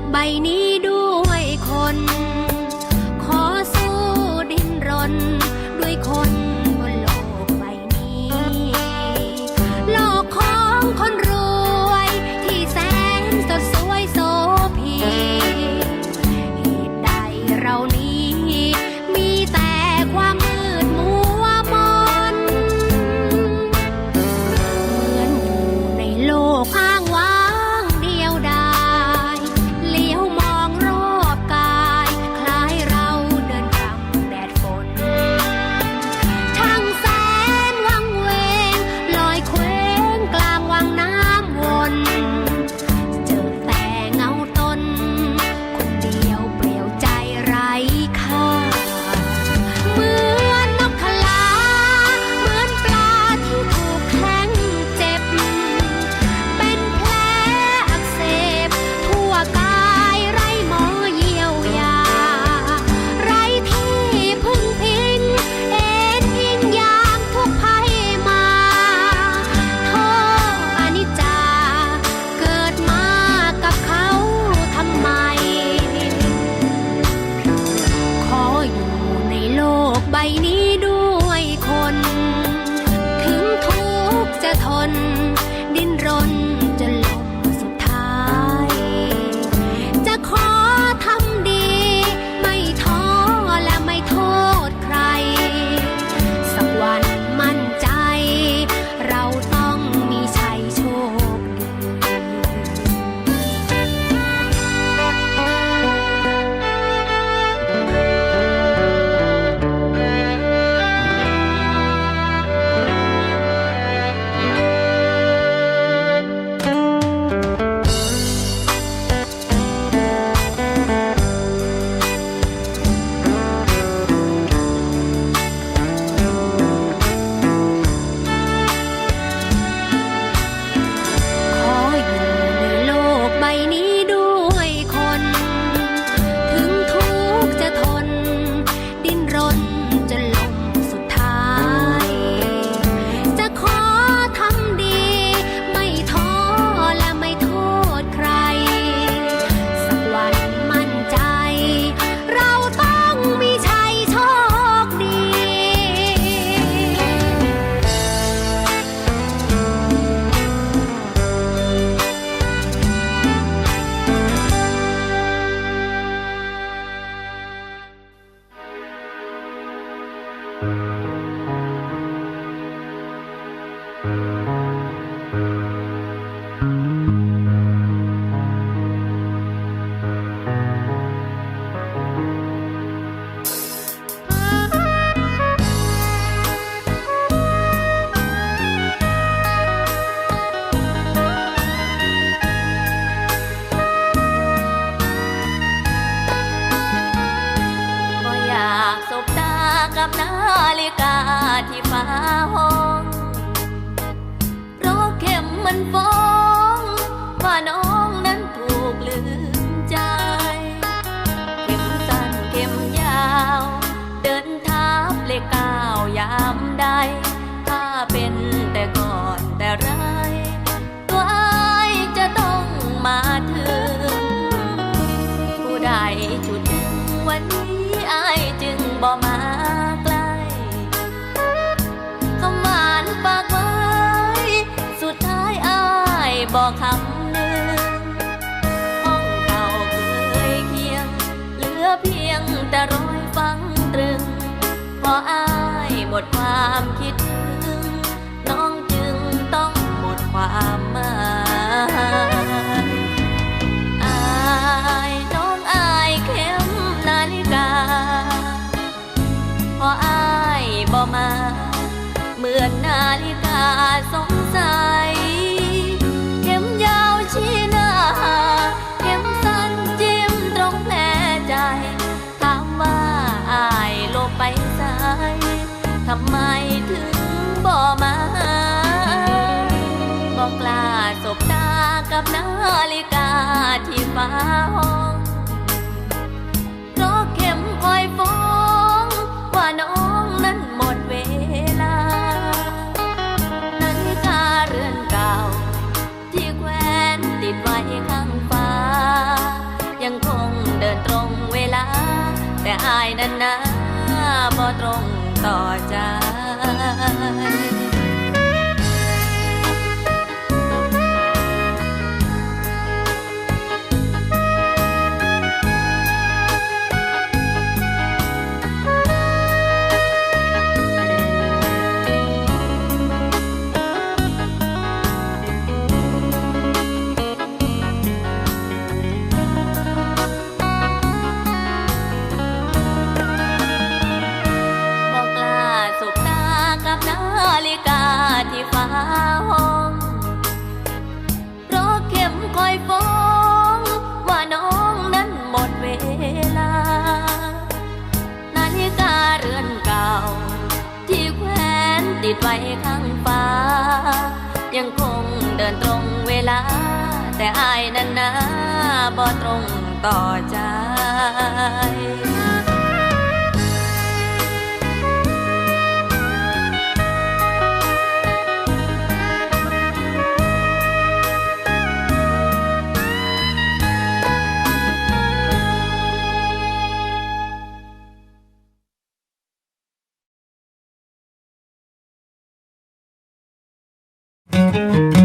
กใบนี้ ก็ ที่ฟ้าห้องเพราะเข็มมันฟ้องว่าน้อง ดความคิดถึง น้องจึงต้องหมดความหมายอายน้องอายเข้มนาฬิกา พออายบ่มา เหมือนนาฬิกาสง ทำไมถึงบ่มาบอกกล้าสบตากับนาฬิกาที่ฟ้าห้องเพราะเข็มคอยฟ้องว่าน้องนั้นหมดเวลา นาฬิกาเรือนเก่า ที่แขวนติดไว้ข้างฟ้า ยังคงเดินตรงเวลา แต่อายนั้นนะ ต่อใจ ติดไว้ข้างฟ้า ยังคงเดินตรงเวลา แต่อายนั้นนะบ่ตรงต่อใจ Música